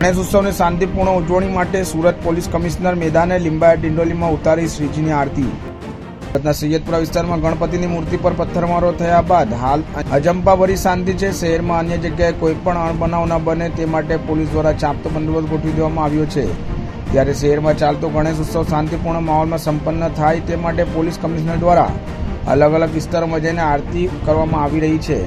ગણેશ ઉત્સવની શાંતિપૂર્ણ ઉજવણી માટે સુરત પોલીસ કમિશનર મેદાને લીંબાયત ડિંડોલીમાં ઉતારી શ્રીજીની આરતી. સુરતના સૈયદપુરા વિસ્તારમાં ગણપતિની મૂર્તિ પર પથ્થરમારો થયા બાદ હાલ અજંપાભરી શાંતિ છે. શહેરમાં અન્ય જગ્યાએ કોઈપણ અણબનાવ ન બને તે માટે પોલીસ દ્વારા ચાંપતો બંદોબસ્ત ગોઠવી દેવામાં આવ્યો છે. ત્યારે શહેરમાં ચાલતો ગણેશ ઉત્સવ શાંતિપૂર્ણ માહોલમાં સંપન્ન થાય તે માટે પોલીસ કમિશનર દ્વારા અલગ અલગ વિસ્તારોમાં જઈને આરતી કરવામાં આવી રહી છે.